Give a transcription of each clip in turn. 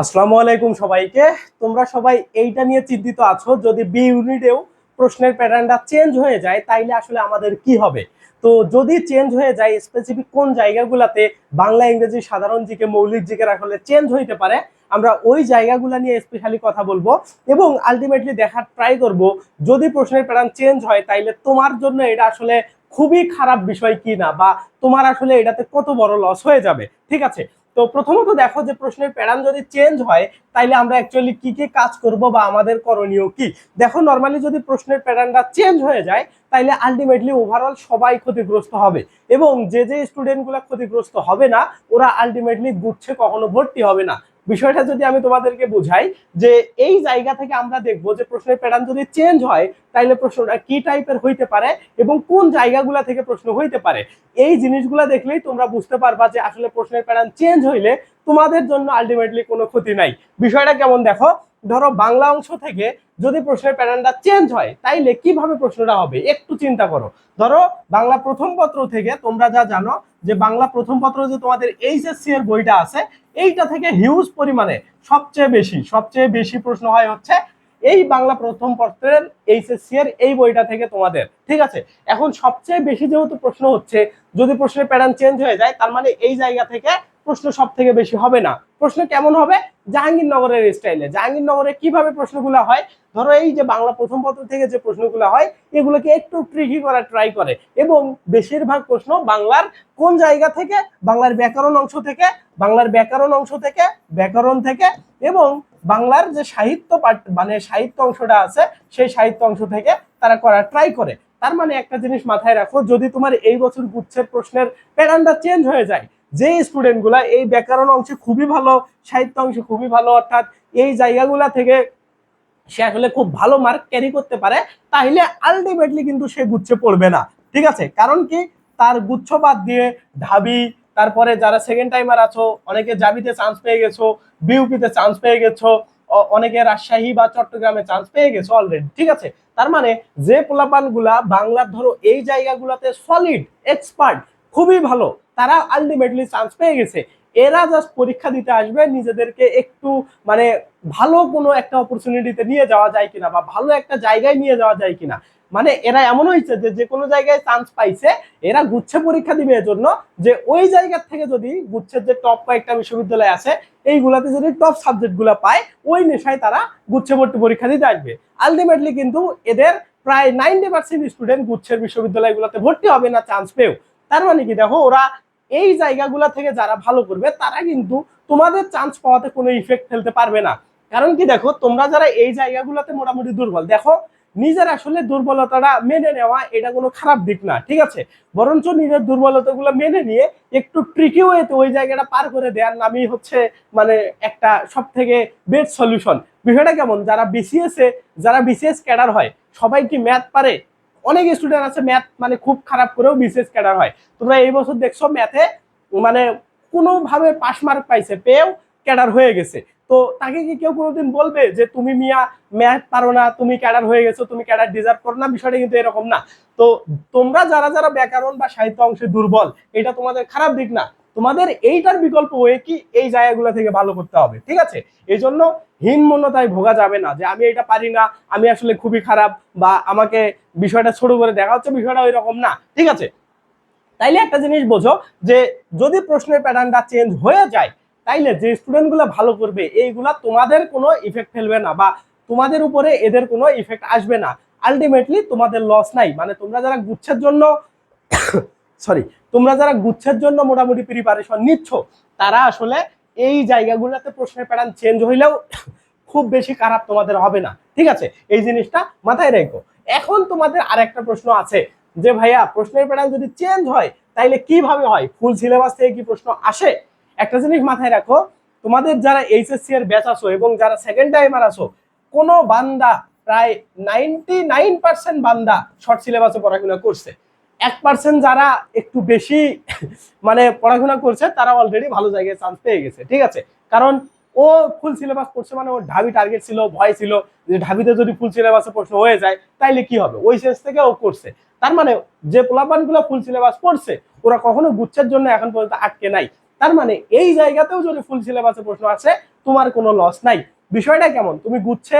আসসালামু আলাইকুম সবাইকে। তোমরা সবাই এইটা নিয়ে চিন্তিত আছো, যদি বি ইউনিটেও প্রশ্নের প্যাটার্নটা চেঞ্জ হয়ে যায়, তাইলে আসলে আমাদের কি হবে? তো যদি চেঞ্জ হয়ে যায় স্পেসিফিক কোন জায়গাগুলোতে বাংলা, ইংরেজি, সাধারণ জিকে, মৌলিক জিকের আসলে চেঞ্জ হইতে পারে, আমরা ওই জায়গাগুলো নিয়ে স্পেশালি কথা বলব এবং আলটিমেটলি দেখার ট্রাই করব, যদি প্রশ্নের প্যাটার্ন চেঞ্জ হয়, তাইলে তোমার জন্য এটা আসলে খুবই খারাপ বিষয় কি না বা তোমার আসলে এটাতে কত বড় লস হয়ে যাবে, ঠিক আছে? তো প্রথমত দেখো যে প্রশ্নের প্যাটার্ন যদি চেঞ্জ হয়, তাইলে আমরা অ্যাকচুয়ালি কি কি কাজ করব বা আমাদের করণীয় কি? দেখো নর্মালি যদি প্রশ্নের প্যাটার্নটা চেঞ্জ হয়ে যায়, তাইলে আলটিমেটলি ওভারঅল সবাই ক্ষতিগ্রস্ত হবে এবং যে যে স্টুডেন্টগুলো ক্ষতিগ্রস্ত হবে না, ওরা আলটিমেটলি গুচ্ছে কখনো ভর্তি হবে না। বিষয়টা যদি আমি তোমাদেরকে বুঝাই, যে এই জায়গা থেকে আমরা দেখব যে প্রশ্নের প্যাটার্ন যদি চেঞ্জ হয়, তাইলে প্রশ্নটা কি টাইপের হইতে পারে এবং কোন জায়গাগুলা থেকে প্রশ্ন হইতে পারে? এই জিনিসগুলো দেখলেই তোমরা বুঝতে পারবা যে আসলে প্রশ্নের প্যাটার্ন চেঞ্জ হইলে তোমাদের জন্য আলটিমেটলি কোনো ক্ষতি নাই। বিষয়টা কেমন দেখো? ধরো বাংলা অংশ থেকে যদি প্রশ্নের প্যাটার্নটা চেঞ্জ হয়, তাইলে কীভাবে প্রশ্নটা হবে? একটু চিন্তা করো। ধরো বাংলা প্রথম পত্র থেকে তোমরা যা জানো যে বাংলা প্রথম পত্র যে তোমাদের এইচএসসি এর বইটা আছে, এইটা থেকে হিউজ পরিমাণে সবচেয়ে বেশি সবচেয়ে বেশি প্রশ্ন হয় হচ্ছে, এই বাংলা প্রথম পত্রের এইচএসসি এর এই বইটা থেকে তোমাদের, ঠিক আছে? এখন সবচেয়ে বেশি যেহেতু প্রশ্ন হচ্ছে, যদি প্রশ্নের প্যাটার্ন চেঞ্জ হয়ে যায়, তার মানে এই জায়গা থেকে প্রশ্ন সব থেকে বেশি হবে না। প্রশ্ন কেমন হবে? জাহাঙ্গীরনগরের স্টাইলে জাহাঙ্গীরনগরে কীভাবে প্রশ্নগুলো হয়? ধরো এই যে বাংলা প্রথম পত্র থেকে যে প্রশ্নগুলো হয়, এগুলোকে একটু ট্রিকি করার ট্রাই করে। এবং বেশিরভাগ প্রশ্ন বাংলার কোন জায়গা থেকে? বাংলার ব্যাকরণ অংশ থেকে, বাংলার ব্যাকরণ অংশ থেকে, ব্যাকরণ থেকে এবং বাংলার যে সাহিত্য পাঠ মানে সাহিত্য অংশটা আছে, সেই সাহিত্য অংশ থেকে তারা করার ট্রাই করে। তার মানে একটা জিনিস মাথায় রাখো, যদি তোমার এই বছর গুচ্ছের প্রশ্নের প্যাটার্নটা চেঞ্জ হয়ে যায় যে স্টুডেন্টগুলা এই ব্যাকরণ অংশে খুবই ভালো, সাহিত্য অংশে খুবই ভালো, অর্থাৎ এই জায়গাগুলা থেকে সে আসলে খুব ভালো মার্ক ক্যারি করতে পারে তাহলে আলটিমেটলি কিন্তু সে গুচ্ছে পড়বে না। ঠিক আছে? কারণ কি? তার গুচ্ছ বাদ দিয়ে ঢাবি, তারপরে যারা সেকেন্ড টাইমার আছো, অনেকে জাবিতে চান্স পেয়ে গেছো বিউপিতে চান্স পেয়ে গেছো অনেকে রাজশাহী বা চট্টগ্রামে চান্স পেয়ে গেছো অলরেডি ঠিক আছে? তার মানে যে পোলাপানগুলা বাংলার ধরো এই জায়গাগুলোতে সলিড এক্সপার্ট খুবই ভালো তারা আলটিমেটলি চান্স পেয়ে গেছে। এরা জাস্ট পরীক্ষা দিতে আসবে, নিজেদেরকে একটু মানে ভালো কোনো একটা অপরচুনিটিতে নিয়ে যাওয়া যায় কিনা বা ভালো একটা জায়গায় নিয়ে যাওয়া যায় কিনা। মানে এরা এমন হয়েছে যে যে কোনো জায়গায় চান্স পাইছে, এরা গুচ্ছে পরীক্ষা দিবে এজন্য যে ওই জায়গার থেকে যদি গুচ্ছের যে টপ কয়েকটা বিশ্ববিদ্যালয় আছে, এইগুলাতে যদি টপ সাবজেক্টগুলো পায়, ওই নেশায় তারা গুচ্ছে ভর্তি পরীক্ষা দিতে আসবে। আলটিমেটলি কিন্তু এদের প্রায় নাইনটি পার্সেন্ট স্টুডেন্ট গুচ্ছের বিশ্ববিদ্যালয়গুলোতে ভর্তি হবে না চান্স পেয়েও। তার মানে কি দেখো, ওরা এই জায়গাগুলা থেকে যারা ভালো করবে, তারা কিন্তু তোমাদের চান্স পাওয়াতে কোনো ইফেক্ট ফেলতে পারবে না। কারণ কি দেখো, তোমরা যারা এই জায়গাগুলোতে মোটামুটি দুর্বল, দেখো, নিজের আসলে দুর্বলতাটা মেনে নেওয়া এটা কোনো খারাপ দিক না, ঠিক আছে? বরঞ্চ নিজের দুর্বলতাগুলো মেনে নিয়ে একটু ট্রিকি ওয়েতে ওই জায়গাটা পার করে দেওয়ার নামই হচ্ছে মানে একটা সব থেকে বেস্ট সলিউশন বিষয়টা কেমন? যারা বিসিএস যারা বিসিএস ক্যাডার হয়, সবাই কি ম্যাথ পারে? অনেক স্টুডেন্ট আছে ম্যাথ মানে খুব খারাপ করেও বিসিএস ক্যাডার হয়। তোমরা এই বছর দেখছ ম্যাথে মানে কোনোভাবে পাস মার্ক পাইছে, পেয়েও ক্যাডার হয়ে গেছে। তো তাকে কি কেউ কোনোদিন বলবে যে, তুমি মিয়া ম্যাথ পারো না, তুমি ক্যাডার হয়ে গেছো, তুমি ক্যাডার ডিজার্ভ করো না? বিষয়টা কিন্তু এরকম না। তো তোমরা যারা যারা ব্যাকরণ বা সাহিত্য অংশে দুর্বল, এটা তোমাদের খারাপ দিক না। তোমাদের এইটার বিকল্প হয়ে কি এই জায়গাগুলো থেকে ভালো করতে হবে, ঠিক আছে? এই জন্য হীনমন্যতায় ভোগা যাবে না যে, আমি এটা পারি না, আমি আসলে খুবই খারাপ বা আমাকে বিষয়টা ছোট করে দেখা হচ্ছে, বিষয়টা ওই রকম না। ঠিক আছে? তাইলে একটা জিনিস বোঝো যে, যদি প্রশ্নের প্যাটার্নটা চেঞ্জ হয়ে যায়, তাইলে যে স্টুডেন্টগুলো ভালো করবে, এইগুলা তোমাদের কোনো ইফেক্ট ফেলবে না বা তোমাদের উপরে এদের কোনো ইফেক্ট আসবে না। আলটিমেটলি তোমাদের লস নাই। মানে তোমরা যারা গুচ্ছের জন্য সরি তোমরা যারা গুচ্ছের জন্য মোটামুটি প্রিপারেশন নিচ্ছ, তারা আসলে এই জায়গাগুলোতে প্রশ্নের প্যাটার্ন চেঞ্জ হইলেও খুব বেশি খারাপ তোমাদের হবে না। ঠিক আছে? এই জিনিসটা মাথায় রেখো। এখন তোমাদের আরেকটা প্রশ্ন আছে। যে ভাইয়া, প্রশ্নের প্যাটার্ন যদি চেঞ্জ হয়, তাইলে কীভাবে হয়? ফুল সিলেবাস থেকে কি প্রশ্ন আসে? একটা জিনিস মাথায় রাখো, তোমাদের যারা এইচএসসি এর ব্যাচ আছো এবং যারা সেকেন্ড টাইমার আছো, কোনো বান্দা প্রায় নাইনটি নাইন পার্সেন্ট বান্দা শর্ট সিলেবাসে পড়াশোনা করছে। এক পার্সেন্ট যারা একটু বেশি মানে পড়াশোনা করছে, তারা অলরেডি ভালো জায়গায় চান্স পেয়ে গেছে, ঠিক আছে? কারণ ও ফুল সিলেবাস পড়ছে মানে ওর ঢাবি টার্গেট ছিল, ভয় ছিল যে ঢাবিতে যদি ফুল সিলেবাসে প্রশ্ন হয়ে যায়, তাইলে কি হবে? ওই শেষ থেকে ও করছে। তার মানে যে পোলাপানগুলো ফুল সিলেবাস পড়ছে, ওরা কখনো গুচ্ছের জন্য এখন পর্যন্ত আটকে নাই। তার মানে এই জায়গাতেও যদি ফুল সিলেবাসে প্রশ্ন আছে তোমার কোনো লস নাই। বিষয়টা কেমন? তুমি গুচ্ছে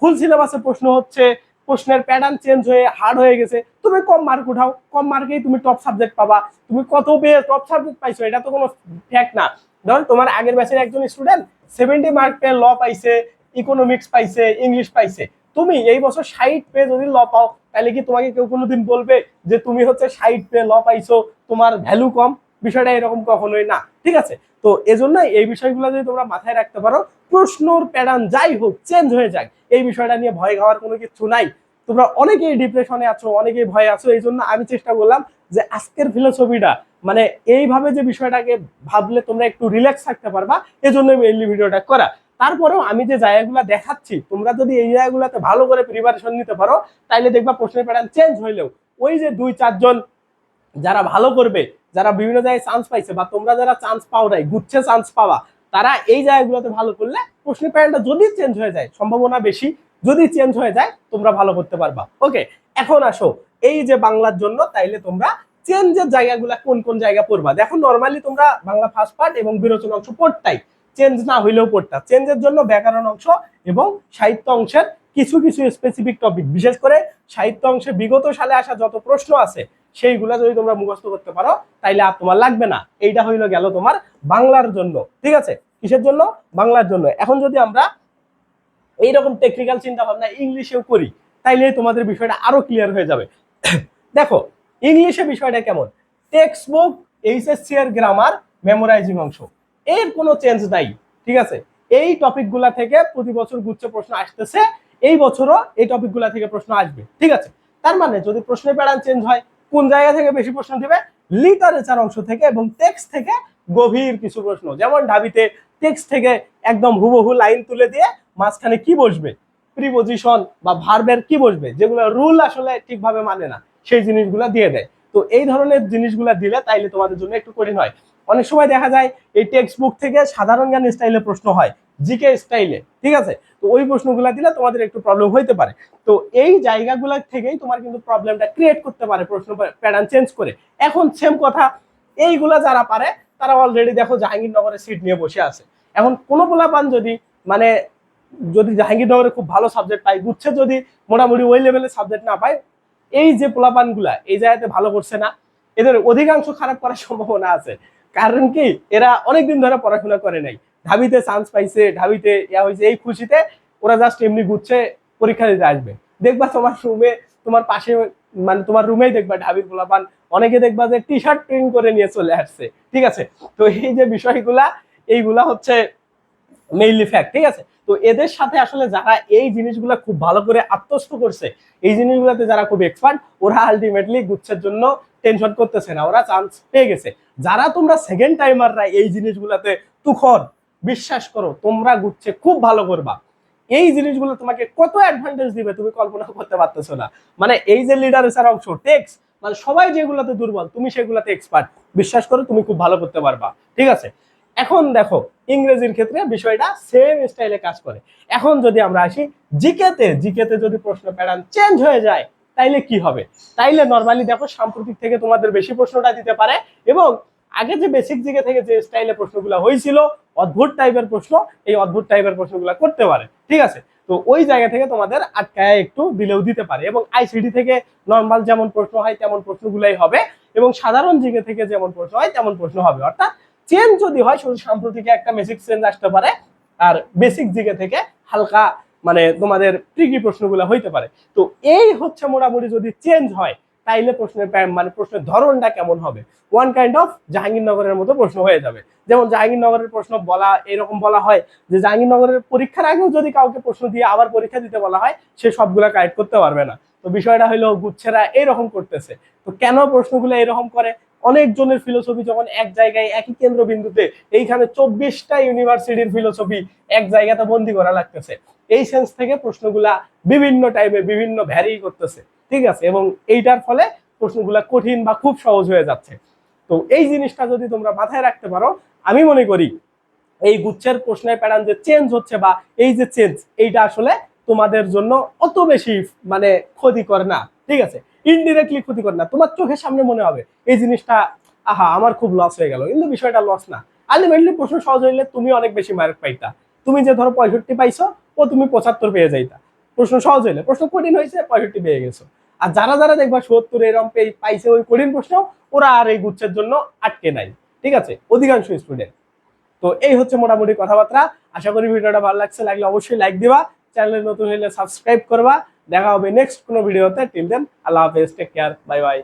ফুল সিলেবাসে প্রশ্ন হচ্ছে, প্রশ্নের প্যাটার্ন চেঞ্জ হয়ে হার্ড হয়ে গেছে, তুমি কম মার্ক উঠাও। কম মার্কেই তুমি টপ সাবজেক্ট পাবা। তুমি কত পেয়ে টপ সাবজেক্ট পাইছো, এটা তো কোনো ফ্যাক্ট না। ধর, তোমার আগের ব্যাচের একজন স্টুডেন্ট সেভেন্টি মার্ক পেয়ে ল পাইছে ইকোনমিক্স পাইছে ইংলিশ পাইছে। তুমি এই বছর ষাট পেয়ে যদি ল পাও, তাহলে কি তোমাকে কেউ কোনোদিন বলবে যে তুমি হচ্ছে ষাট পেয়ে ল পাইছো, তোমার ভ্যালু কম? বিষয়টা এরকম কখনোই না, ঠিক আছে? তো এজন্য এই বিষয়গুলো যদি তোমরা মাথায় রাখতে পারো, প্রশ্নর প্যাটার্ন যাই হোক চেঞ্জ হয়ে যায় এই বিষয়টা নিয়ে ভয় খাওয়ার কোনো কিছু নাই। তোমরা অনেকেই ডিপ্রেশনে আছো, অনেকেই ভয় আছো এই জন্য আমি চেষ্টা করলাম যে আজকের ফিলোসফিটা মানে এইভাবে যে বিষয়টাকে ভাবলে তোমরা একটু রিল্যাক্স থাকতে পারবা এজন্য মেইনলি ভিডিওটা করা। তারপরেও আমি যে জায়গাগুলো দেখাচ্ছি, তোমরা যদি এই জায়গাগুলোতে ভালো করে প্রিপারেশন নিতে পারো, তাইলে দেখবা প্রশ্নের প্যাটার্ন চেঞ্জ হইলেও, ওই যে দুই চারজন যারা ভালো করবে, যারা বিভিন্ন জায়গায় চান্স পাইছে বা তোমরা যারা চান্স পাও নাই, গুচ্ছে চান্স পাওয়া, তারা এই জায়গাগুলোতে ভালো করলে প্রশ্নের প্যাটার্নটা যদি চেঞ্জ হয়ে যায়, সম্ভাবনা বেশি, যদি চেঞ্জ হয়ে যায়, তোমরা ভালো করতে পারবা। ওকে এখন আসো, এই যে বাংলার জন্য তাইলে তোমরা চেঞ্জের জায়গাগুলো কোন কোন জায়গা পড়বা? দেখো নর্মালি তোমরা বাংলা ফার্স্ট পার্ট এবং বিরোচন অংশ পড়তাই। চেঞ্জ না হইলেও পড়তা। চেঞ্জের জন্য ব্যাকরণ অংশ এবং সাহিত্য অংশের কিছু কিছু স্পেসিফিক টপিক বিশেষ করে সাহিত্য অংশে বিগত সালে আসা যত প্রশ্ন আছে, সেইগুলা যদি তোমরা মুখস্থ করতে পারো, তাইলে আর তোমার লাগবে না। এইটা হইল গেল তোমার বাংলার জন্য। ঠিক আছে? কিসের জন্য? বাংলার জন্য। এখন যদি আমরা এইরকম টেকনিক্যাল চিন্তা ভাবনা ইংলিশেও করি তাইলে তোমাদের বিষয়টা আরও ক্লিয়ার হয়ে যাবে। দেখো ইংলিশে বিষয়টা কেমন? টেক্সট বুক এইচএসসি এর গ্রামার মেমোরাইজিং অংশ। এর কোনো চেঞ্জ নাই, ঠিক আছে? এই টপিকগুলা থেকে প্রতি বছর গুচ্ছ প্রশ্ন আসতেছে, এই বছরও এই টপিকগুলা থেকে প্রশ্ন আসবে, ঠিক আছে? তার মানে যদি প্রশ্নের প্যাটার্ন চেঞ্জ হয়, কোন জায়গা থেকে বেশি প্রশ্ন দিবে? লিটারেচার অংশ থেকে এবং টেক্সট থেকে গভীর কিছু প্রশ্ন। যেমন ঢাবিতে টেক্সট থেকে একদম হুবহু লাইন তুলে দিয়ে মাঝখানে কি বসবে? প্রিপোজিশন বা ভার্বের কি বসবে? যেগুলো রুল আসলে ঠিকভাবে মানে না। সেই জিনিসগুলো দিয়ে দেয়। তো এই ধরনের জিনিসগুলো দিলে তাইলে তোমাদের জন্য একটু কঠিন হয়। অনেক সময় দেখা যায় এই টেক্সট বুক থেকে সাধারণ জ্ঞান স্টাইলে প্রশ্ন হয় জিকে স্টাইলে ঠিক আছে? তো ওই প্রশ্নগুলো দিলে তোমাদের একটু প্রবলেম হইতে পারে। তো এই জায়গাগুলো থেকেই তোমার কিন্তু প্রবলেমটা ক্রিয়েট করতে পারে, প্রশ্ন প্যাটার্ন চেঞ্জ করে। এখন সেম কথা, এইগুলা যারা পারে, তারা অলরেডি দেখো জাহাঙ্গীরনগরের সিট নিয়ে বসে আছে। এখন কোনো পোলাপান যদি মানে যদি জাহাঙ্গীরনগরে খুব ভালো সাবজেক্ট পায়, গুচ্ছে যদি মোটামুটি ওই লেভেলের সাবজেক্ট না পায় এই যে পোলাপানগুলা, এই জায়গাতে ভালো করছে না, এদের অধিকাংশ খারাপ করার সম্ভাবনা আছে। কারণ কি, এরা অনেকদিন ধরে পড়াশোনা করে নাই। ঢাবিতে চান্স পাইছে, ঢাবিতে ইয়া হয়েছে, এই খুশিতে ওরা জাস্ট এমনি ঘুরছে, পরীক্ষা দিতে আসবে। দেখবা তোমার রুমে তোমার পাশে মানে তোমার রুমেই দেখবা ঢাবির পোলাপান, অনেকে দেখবা যে টি শার্ট প্রিন্ট করে নিয়ে চলে আসছে, ঠিক আছে? তো এই যে বিষয়গুলা, এইগুলা হচ্ছে মেইনলি ফ্যাক্ট ঠিক আছে? তো এদের সাথে আসলে যারা এই জিনিসগুলো খুব ভালো করে আত্মস্থ করছে, এই জিনিসগুলোতে যারা খুব এক্সপার্ট ওরা আলটিমেটলি গুচ্ছের জন্য টেনশন করতেছে না, ওরা চান্স পেয়ে গেছে। যারা তোমরা সেকেন্ড টাইমাররা এই জিনিসগুলোতে তুখর, বিশ্বাস করো, তোমরা গুচ্ছে খুব ভালো করবা। এই জিনিসগুলো তোমাকে কত অ্যাডভান্টেজ দিবে তুমি কল্পনা করতে পারতেছো না। মানে এই যে লিডারের অংশ টেক্স মানে সবাই যেগুলোতে দুর্বল, তুমি সেগুলোতে এক্সপার্ট বিশ্বাস করো তুমি খুব ভালো করতে পারবা। ঠিক আছে? এখন দেখো ইংরেজির ক্ষেত্রে বিষয়টা সেম স্টাইলে কাজ করে। এখন যদি আমরা আসি জিকেতে জিকেতে যদি প্রশ্ন প্যাটার্ন চেঞ্জ হয়ে যায়, তাইলে কি হবে? তাইলে নর্মালি দেখো সাম্প্রতিক থেকে তোমাদের বেশি প্রশ্নটা দিতে পারে এবং আগে যে বেসিক জিকে থেকে যে স্টাইলে প্রশ্নগুলো হয়েছিল অদ্ভুত টাইপের প্রশ্ন এই অদ্ভুত টাইপের প্রশ্নগুলো করতে পারে, ঠিক আছে? তো ওই জায়গা থেকে তোমাদের আটকায় একটু দিলেও দিতে পারে এবং আইসিডি থেকে নর্মাল যেমন প্রশ্ন হয়, তেমন প্রশ্নগুলাই হবে এবং সাধারণ জিকে থেকে যেমন প্রশ্ন হয়, তেমন প্রশ্ন হবে। অর্থাৎ চেঞ্জ যদি হয়, শুধু সাম্প্রতিক একটা বেসিক চেঞ্জ আসতে পারে, আর বেসিক দিকে থেকে হালকা মানে তোমাদের ট্রিকি প্রশ্নগুলো হইতে পারে। তো এই হচ্ছে মোটামুটি যদি চেঞ্জ হয়, তাইলে প্রশ্নের মানে প্রশ্নের ধরনটা কেমন হবে? ওয়ান কাইন্ড অফ জাহাঙ্গীরনগরের মতো প্রশ্ন হয়ে যাবে। যেমন জাহাঙ্গীরনগরের প্রশ্ন বলা এরকম বলা হয় যে জাহাঙ্গীরনগরের পরীক্ষার আগেও যদি কাউকে প্রশ্ন দিয়ে আবার পরীক্ষা দিতে বলা হয়, সে সবগুলা কারেক্ট করতে পারবে না। তো বিষয়টা হলো গুচ্ছেরা এরকম করতেছে। তো কেন প্রশ্নগুলো এরকম করে? অনেকজনের ফিলোসফি যখন এক জায়গায়, একই কেন্দ্রবিন্দুতে, এইখানে চব্বিশটা ইউনিভার্সিটির ফিলোসফি এক জায়গাতে বন্দি করা লাগতেছে। এই সেন্স থেকে প্রশ্নগুলা বিভিন্ন টাইমে বিভিন্ন ভ্যারি করতেছে। ঠিক আছে? এবং এইটার ফলে প্রশ্নগুলা কঠিন বা খুব সহজ হয়ে যাচ্ছে। তো এই জিনিসটা যদি তোমরা মাথায় রাখতে পারো, আমি মনে করি এই গুচ্ছের প্রশ্নের প্যাটার্ন যে চেঞ্জ হচ্ছে বা এই যে চেঞ্জ এইটা আসলে তোমাদের জন্য অত বেশি মানে ক্ষতিকর না। ঠিক আছে? ইনডিরেক্টলি ক্ষতিকর না। তোমার চোখের সামনে মনে হবে, এই জিনিসটা, আহা, আমার খুব লস হয়ে গেল। কিন্তু বিষয়টা লস না। আলটিমেটলি প্রশ্ন সহজ হইলে তুমি অনেক বেশি মার্ক পাইতা। তুমি যে ধরো পঁয়ষট্টি পাইছো, ও তুমি পঁচাত্তর পেয়ে যাইতা। প্রশ্ন সহজ হইলে, প্রশ্ন কঠিন হয়েছে পঁয়ষট্টি পেয়ে গেছো। আর যারা যারা দেখবা সত্তর এরম পেয়ে- পাইছে ওই কঠিন প্রশ্ন, ওরা আর এই গুচ্ছের জন্য আটকে নাই। ঠিক আছে? অধিকাংশ স্টুডেন্ট তো এই হচ্ছে মোটামুটি কথাবার্তা। আশা করি ভিডিওটা ভালো লাগছে, লাগলে অবশ্যই লাইক দিবা। চ্যানেলে নতুন হলে সাবস্ক্রাইব করবা। দেখা হবে নেক্সট কোনো ভিডিওতে টিল দেন আল্লাহ হাফেজ টেক কেয়ার বাই বাই